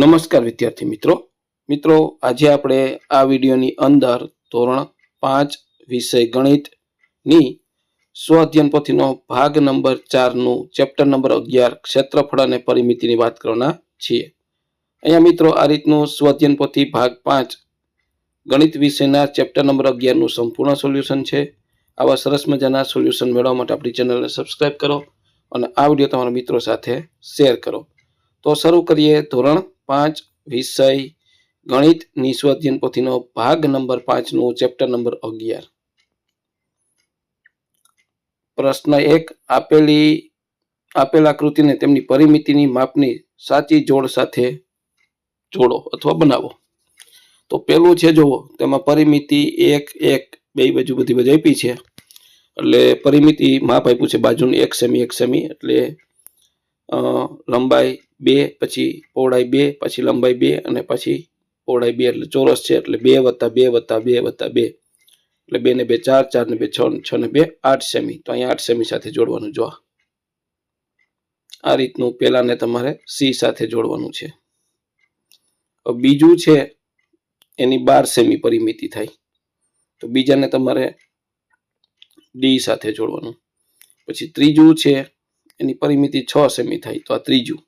નમસ્કાર વિદ્યાર્થી મિત્રો. મિત્રો, આજે આપણે આ વિડીયોની અંદર ધોરણ પાંચ વિષય ગણિતની સ્વ અધ્યયન પોથીનો ભાગ નંબર ચારનું ચેપ્ટર નંબર અગિયાર ક્ષેત્રફળ અને પરિમિતિની વાત કરવાના છીએ. અહીંયા મિત્રો, આ રીતનું સ્વ અધ્યયન પોથી ભાગ પાંચ ગણિત વિષયના ચેપ્ટર નંબર અગિયારનું સંપૂર્ણ સોલ્યુશન છે. આવા સરસ મજાના સોલ્યુશન મેળવવા માટે આપણી ચેનલને સબસ્ક્રાઈબ કરો અને આ વીડિયો તમારા મિત્રો સાથે શેર કરો. તો શરૂ કરીએ ધોરણ પાંચ, વિષય ગણિત નિસ્વધ્યન પોથીનો ભાગ નંબર પાંચનું ચેપ્ટર નંબર અગિયાર. પ્રશ્ન એક, આપેલી, આપેલ આકૃતિને તેમની પરિમિતિની માપની સાચી જોડ સાથે જોડો અથવા બનાવો. તો પેલું છે જુઓ તેમાં પરિમિતિ એક એક, બે બાજુ બધી બધી આપી છે. એટલે પરિમિતિ માપ આપ્યું છે, બાજુની એક સેમી એક સેમી, એટલે લંબાઈ બે, પછી પહોળાઈ બે, પછી લંબાઈ બે અને પછી પહોળાઈ બે. એટલે ચોરસ છે, એટલે બે વત્તા બે વત્તા બે વત્તા બે. એટલે બે ને બે ચાર ચાર ને બે છ છ ને બે, આઠ સેમી. તો અહીંયા આઠ સેમી સાથે જોડવાનું જો આ. રીતનું પહેલાને તમારે સી સાથે જોડવાનું છે. બીજું છે, એની બાર સેમી પરિમિતિ થાય. તો બીજાને તમારે ડી સાથે જોડવાનું. પછી ત્રીજું છે, એની પરિમિતિ છ સેમી થાય. તો આ ત્રીજું.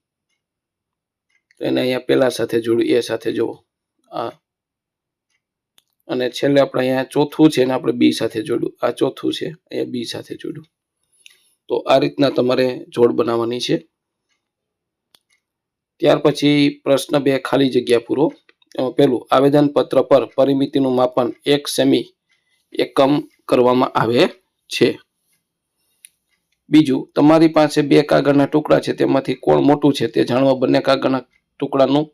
તો એને અહીંયા પહેલા સાથે જોડ્યું એ સાથે જુઓ આ. અને છેલ્લે આપણે અહીંયા ચોથું છે એને આપણે બી સાથે જોડ્યું આ ચોથું છે, અહીંયા બી સાથે જોડ્યું તો આ રીતના તમારે જોડ બનાવવાની છે. ત્યાર પછી પ્રશ્ન બે ખાલી જગ્યા પૂરો. પહેલું આવેદન પત્ર પર પરિમિતિનું માપન એક સેમી એકમ કરવામાં આવે છે. બીજું, તમારી પાસે બે કાગળના ટુકડા છે, તેમાંથી કોણ મોટું છે તે જાણવા બંને કાગળના ટુકડાનું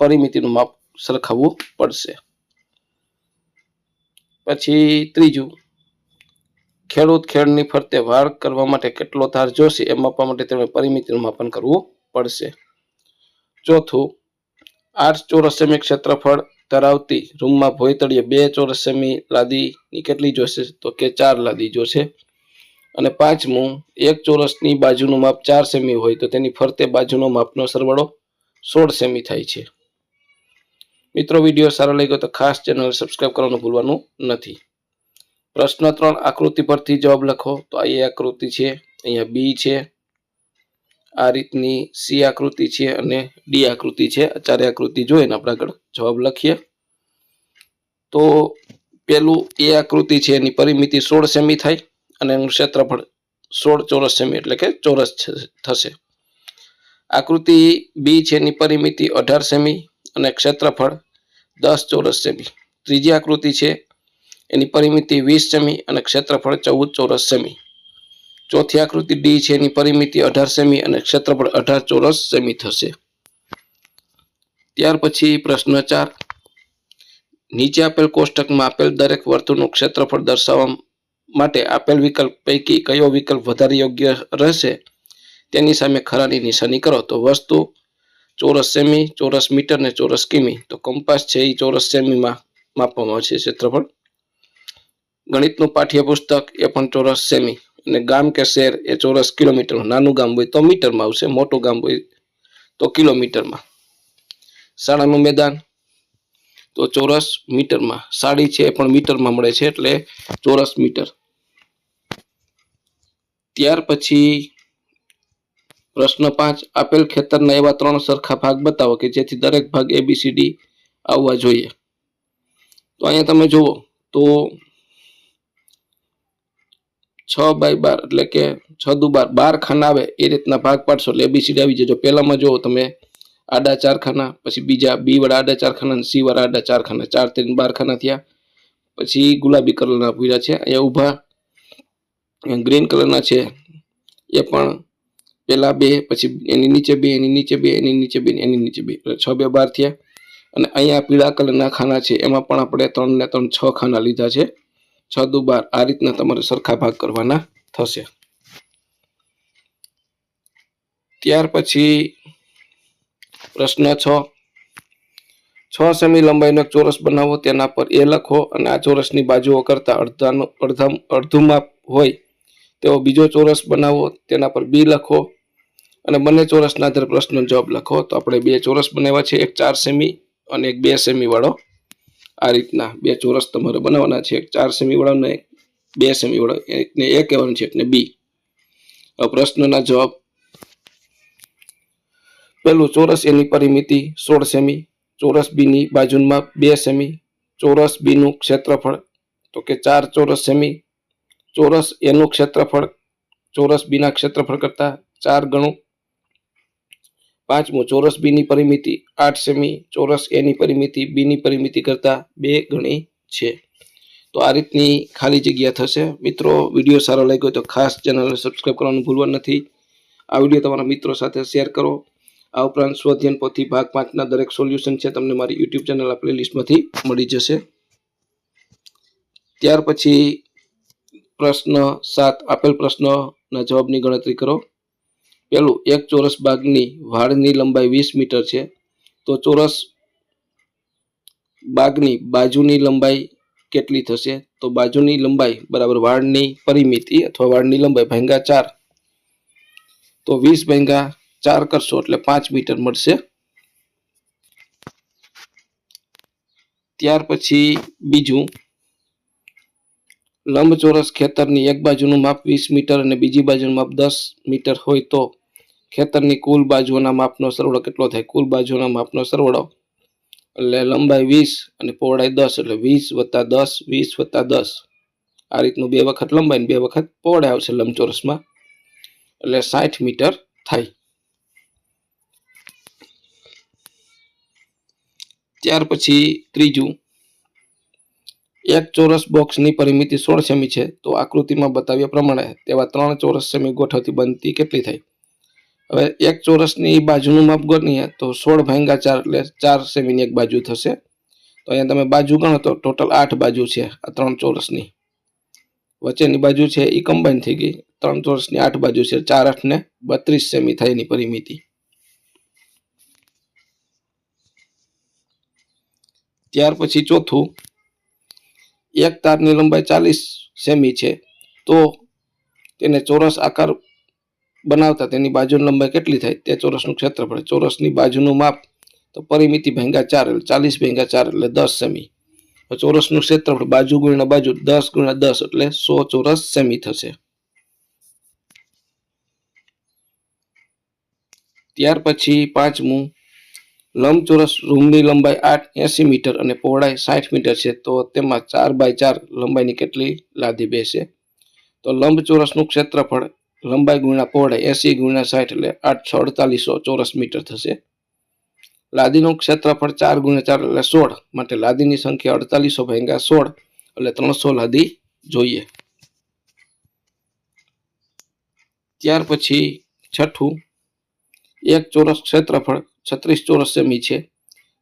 પરિમિતિનું માપ સરખાવવું પડશે. પછી ત્રીજું, ખેડૂત ખેડની ફરતે વાળ કરવા માટે કેટલો ધાર જોશે એ માપવા માટે તેમણે પરિમિતિનું માપન કરવું પડશે. ચોથું, આઠ ચોરસ સેમી ક્ષેત્રફળ ધરાવતી રૂમમાં ભોયતળીએ બે ચોરસ સેમી લાદીની કેટલી જોશે તો કે ચાર લાદી જોશે. અને પાંચમું, એક ચોરસની બાજુનું માપ ચાર સેમી હોય તો તેની ફરતે બાજુનો માપનો સરવાળો સોળ સેમી થાય છે. મિત્રો, વીડિયો સારો લાગ્યો તો ખાસ ચેનલ સબસ્ક્રાઈબ કરવાનું ભૂલવાનું નથી. પ્રશ્ન ત્રણ, આકૃતિ પરથી જવાબ લખો. તો આ એ આકૃતિ છે, અહીંયા બી છે. આ રીતની સી આકૃતિ છે અને ડી આકૃતિ છે. આ ચારે આકૃતિ જોઈને આપણે આગળ જવાબ લખીએ. તો પેલું એ આકૃતિ છે, એની પરિમિતિ સોળ સેમી થાય અને એનું ક્ષેત્રફળ સોળ ચોરસ સેમી એટલે કે ચોરસ થશે. આકૃતિ બી છે એની પરિમિતિ અઢાર સેમી અને ક્ષેત્રફળ દસ ચોરસ સેમી. ત્રીજી આકૃતિ છે, એની પરિમિતિ વીસ સેમી અને ક્ષેત્રફળ ચૌદ ચોરસ સેમી. ચોથી આકૃતિ ડી છે, એની પરિમિતિ અઢાર સેમી અને ક્ષેત્રફળ અઢાર ચોરસ સેમી થશે. ત્યાર પછી પ્રશ્ન ચાર. નીચે આપેલ કોષ્ટકમાં આપેલ દરેક વર્તુળનું ક્ષેત્રફળ દર્શાવવા માટે આપેલ વિકલ્પ પૈકી કયો વિકલ્પ વધારે યોગ્ય રહેશે? તેની સામે ખરાની નિશાની કરો. તો વસ્તુ ચોરસ સેમી, ચોરસ મીટર ને ચોરસ કિમી. તો કંપાસ છે એ ચોરસ સેમીમાં માપવામાં આવશે ક્ષેત્રફળ. ગણિતનું પાઠ્યપુસ્તક એ પણ ચોરસ સેમી. અને ગામ કે શહેર એ ચોરસ કિલોમીટરમાં નાનું ગામ હોય તો મીટરમાં આવશે, મોટું ગામ હોય તો કિલોમીટરમાં. શાળાનું મેદાન તો ચોરસ મીટરમાં. સાડી છે એ પણ મીટરમાં મળે છે એટલે ચોરસ મીટર. ત્યાર પછી પ્રશ્ન પાંચ, આપેલ ખેતરના એવા ત્રણ સરખા ભાગ બતાવો કે જેથી દરેક ભાગ એબીસીડી આવવા જોઈએ. તો અહીંયા તમે જુઓ, તો છ બાય બાર એટલે કે છ દુ બાર બાર ખાના આવે એ રીતના ભાગ પાડશો એટલે એબીસીડી આવી જજો. પહેલામાં જુઓ તમે આડા ચાર ખાના, પછી બીજા બી વાળા આડા ચાર ખાના અને સી વાળા આડા ચાર ખાના. ચાર ત્રણ બાર ખાના થયા. પછી ગુલાબી કલરના પૂર્યા છે. અહીંયા ઊભા ગ્રીન કલરના છે. એ પણ પેલા બે, પછી એની નીચે બે, એની નીચે બે, એની નીચે બે, એની નીચે બે. છ બે બાર થયા. અને અહીંયા પીળા કલરના ખાના છે. એમાં પણ આપણે ત્રણ ને ત્રણ છ ખાના લીધા છે. છ દુ બાર આ રીતના તમારે સરખા ભાગ કરવાના થશે. ત્યાર પછી પ્રશ્ન છ. છ સેમી લંબાઈનો એક ચોરસ બનાવો. તેના પર એ લખો અને આ ચોરસની બાજુઓ કરતા અડધાનો અડધા અડધું માપ હોય તેવો બીજો ચોરસ બનાવો, તેના પર બી લખો અને બંને ચોરસના આધારે પ્રશ્નનો જવાબ લખો. તો આપણે બે ચોરસ બનાવ્યા છે, એક ચાર સેમી અને એક બે સેમીવાળો આ રીતના બે ચોરસ તમારે બનાવવાના છે, એક ચાર સેમીવાળો અને એક બે સેમીવાળો એકને એ કહેવાનું છે, એકને બી. પ્રશ્નના જવાબ. પેલું ચોરસ એની પરિમિતિ સોળ સેમી, ચોરસ બીની બાજુમાં બે સેમી, ચોરસ બીનું ક્ષેત્રફળ, તો કે ચાર ચોરસ સેમી ચોરસ એનું ક્ષેત્રફળ, ચોરસ બીના ક્ષેત્રફળ કરતાં ચાર ગણું. પાંચમું, ચોરસ બીની પરિમિતિ આઠ સેમી, ચોરસ એની પરિમિતિ બીની પરિમિતિ કરતાં બે ગણી છે. તો આ રીતની ખાલી જગ્યા થશે. મિત્રો, વીડિયો સારો લાગ્યો તો ખાસ ચેનલને સબસ્ક્રાઈબ કરવાનું ભૂલવા નથી. આ વીડિયો તમારા મિત્રો સાથે શેર કરો. આ ઉપરાંત સ્વધ્યન પોથી ભાગ પાંચના દરેક સોલ્યુશન છે તમને મારી યુટ્યુબ ચેનલ આ પ્લેલિસ્ટમાંથી મળી જશે. ત્યાર પછી પ્રશ્ન સાત આપેલ પ્રશ્નના જવાબની ગણતરી કરો. પેલું એક ચોરસ બાગની વાળની લંબાઈ વીસ મીટર છે. તો ચોરસ બાગની બાજુની લંબાઈ કેટલી થશે? તો બાજુની લંબાઈ બરાબર વાળની પરિમિતિ અથવા વાળની લંબાઈ ભાંગા ચાર. તો વીસ ભાંગા ચાર કરશો એટલે પાંચ મીટર મળશે. ત્યાર પછી બીજું લંબચોરસ ખેતરની એક બાજુનું માપ વીસ મીટર અને બીજી બાજુનું માપ દસ મીટર હોય તો ખેતરની કુલ બાજુઓના માપનો સરવાળો કેટલો થાય? કુલ બાજુઓના માપનો સરવાળો એટલે લંબાઈ વીસ અને પહોળાઈ દસ એટલે વીસ વત્તા દસ, વીસ વત્તા દસ. આ રીતનું બે વખત લંબાઈ બે વખત પહોળાઈ આવશે લંબચોરસમાં. એટલે સાઠ મીટર થાય. ત્યાર પછી ત્રીજું એક ચોરસ બોક્સની પરિમિતિ સોળ સેમી છે, તો આકૃતિમાં બતાવ્યા પ્રમાણે તેવા ત્રણ ચોરસ સેમી ગોઠવતી બનતી કેટલી થઈ હવે એક ચોરસની બાજુનું માપ ગણીએ તો સોળ ભાંગા ચાર એટલે ચાર સેમીની એક બાજુ થશે. તો અહીંયા તમે બાજુ ગણો તો ટોટલ આઠ બાજુ છે આ ત્રણ ચોરસની. વચ્ચેની બાજુ છે એ કમ્બાઈન થઈ ગઈ. ત્રણ ચોરસની આઠ બાજુ છે ચાર આઠ ને બત્રીસ સેમી થાય એની પરિમિતિ. ત્યાર પછી ચોથું એક તારની લંબાઈ ચાલીસ સેમી છે, તો તેને ચોરસ આકાર બનાવતા તેની બાજુની લંબાઈ કેટલી થાય? તે ચોરસનું ક્ષેત્રફળ. ચોરસની બાજુનું માપ તો પરિમિતિ ભેંગા ચાર એટલે ચાલીસ ભેંગા ચાર એટલે દસ સેમી. ચોરસનું ક્ષેત્રફળ બાજુ ગુણ્યા બાજુ દસ ગુણ્યા દસ એટલે સો ચોરસ સેમી થશે. ત્યાર પછી પાંચમું લંબચોરસ રૂમની લંબાઈ આઠ એસી મીટર અને પહોળાઈ સાઠ મીટર છે, તો તેમાં ચાર બાય ચાર લંબાઈની કેટલી લાદી બેસે? તો લંબચોરસનું ક્ષેત્રફળ લંબાઈ ગુણ્યા પહોળાઈ એસી ગુણ્યા સાઠ એટલે આઠસો અડતાલીસો ચોરસ મીટર થશે. લાદીનું ક્ષેત્રફળ ચાર ગુણ્યા ચાર એટલે સોળ, માટે લાદીની સંખ્યા અડતાલીસો ભાગ્યા સોળ એટલે ત્રણસો લાદી જોઈએ. ત્યાર પછી છઠ્ઠું, એક ચોરસ ક્ષેત્રફળ છત્રીસ ચોરસ સેમી છે.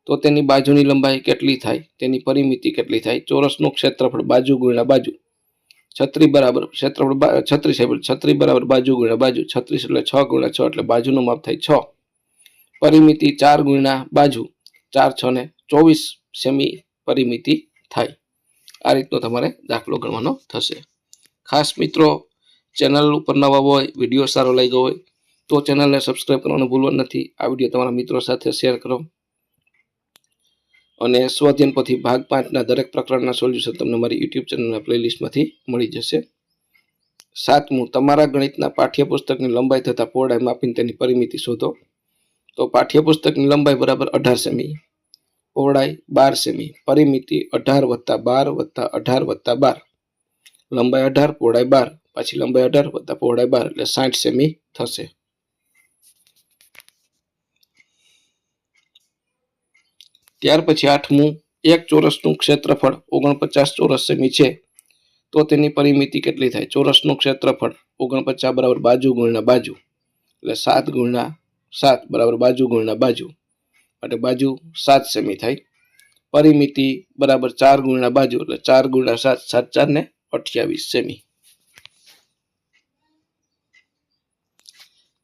તો તેની બાજુની લંબાઈ કેટલી થાય? તેની પરિમિતિ કેટલી થાય? ચોરસનું ક્ષેત્રફળ બાજુ ગુણ્યા બાજુ. છત્રી બરાબર, ક્ષેત્રફળ છત્રીસ છત્રી બરાબર બાજુ ગુણ્યા બાજુ. છત્રીસ એટલે છ ગુણ્યા છ એટલે બાજુનું માપ થાય છ. પરિમિતિ ચાર ગુણ્યા બાજુ. ચાર, છ ને ચોવીસ સેમી પરિમિતિ થાય. આ રીતનો તમારે દાખલો ગણવાનો થશે. ખાસ મિત્રો, ચેનલ ઉપર નવા હોય, વીડિયો સારો લાગ્યો હોય તો ચેનલને સબસ્ક્રાઈબ કરવાનું ભૂલવા નથી. આ વીડિયો તમારા મિત્રો સાથે શેર કરો. અને સ્વધ્યન પછી ભાગ પાંચના દરેક પ્રકરણના સોલ્યુશન તમને મારી યુટ્યુબ ચેનલના પ્લેલિસ્ટમાંથી મળી જશે. સાતમું, તમારા ગણિતના પાઠ્યપુસ્તકની લંબાઈ થતાં પહોળાઈ માપીને તેની પરિમિતિ શોધો. તો પાઠ્યપુસ્તકની લંબાઈ બરાબર અઢાર સેમી, પહોળાઈ બાર સેમી, પરિમિતિ અઢાર વત્તા બાર વત્તા અઢાર વત્તા બાર. લંબાઈ અઢાર, પહોળાઈ બાર, પાછી લંબાઈ અઢાર વત્તા પહોળાઈ બાર એટલે સાઠ સેમી થશે. ત્યાર પછી આઠમું, એક ચોરસનું ક્ષેત્રફળ ઓગણપચાસ ચોરસ સેમી છે. તો તેની પરિમિતિ કેટલી થાય? ચોરસનું ક્ષેત્રફળ ઓગણપચાસ બરાબર બાજુ ગુણ્યા બાજુ. એટલે સાત ગુણ્યા સાત બરાબર બાજુ ગુણ્યા બાજુ. એટલે બાજુ સાત સેમી થાય. પરિમિતિ બરાબર ચાર ગુણ્યા બાજુ, એટલે ચાર ગુણ્યા સાત સાત ચાર ને અઠ્યાવીસ સેમી.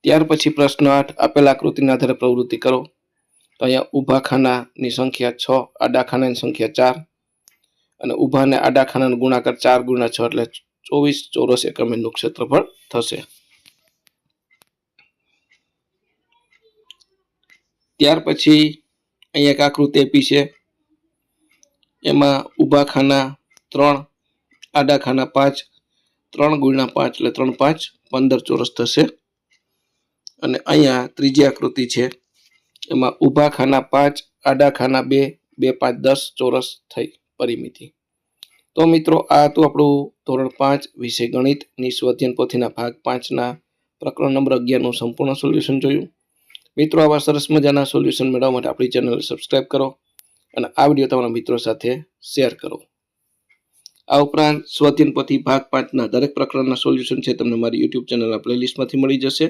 ત્યાર પછી પ્રશ્ન આઠ, આપેલ આકૃતિના આધારે પ્રવૃત્તિ કરો. તો અહીંયા ઊભા ખાનાની સંખ્યા છ, આડા ખાનાની સંખ્યા ચાર અને ઊભા અને આડા ખાનાનો ગુણાકાર ચાર ગુણ્યા છ એટલે ચોવીસ ચોરસ એકમ એનું ક્ષેત્રફળ થશે. ત્યાર પછી અહીંયા એક આકૃતિ આપી છે. એમાં ઊભા ખાના ત્રણ, આડા ખાના પાંચ, ત્રણ ગુણ્યા પાંચ એટલે ત્રણ પાંચ, પંદર ચોરસ થશે. અને અહીંયા ત્રીજી આકૃતિ છે. એમાં ઊભા ખાના પાંચ, આડા ખાના બે બે પાંચ, દસ ચોરસ થઈ પરિમિતિ. તો મિત્રો, આ હતું આપણું ધોરણ પાંચ વિષય ગણિતની સ્વધ્યન પોથીના ભાગ પાંચના પ્રકરણ નંબર અગિયારનું સંપૂર્ણ સોલ્યુશન જોયું. મિત્રો, આવા સરસ મજાના સોલ્યુશન મેળવવા માટે આપણી ચેનલ સબસ્ક્રાઈબ કરો અને આ વીડિયો તમારા મિત્રો સાથે શેર કરો. આ ઉપરાંત સ્વધ્યન પોથી ભાગ પાંચના દરેક પ્રકરણના સોલ્યુશન છે, તમને મારી યુટ્યુબ ચેનલના પ્લેલિસ્ટમાંથી મળી જશે.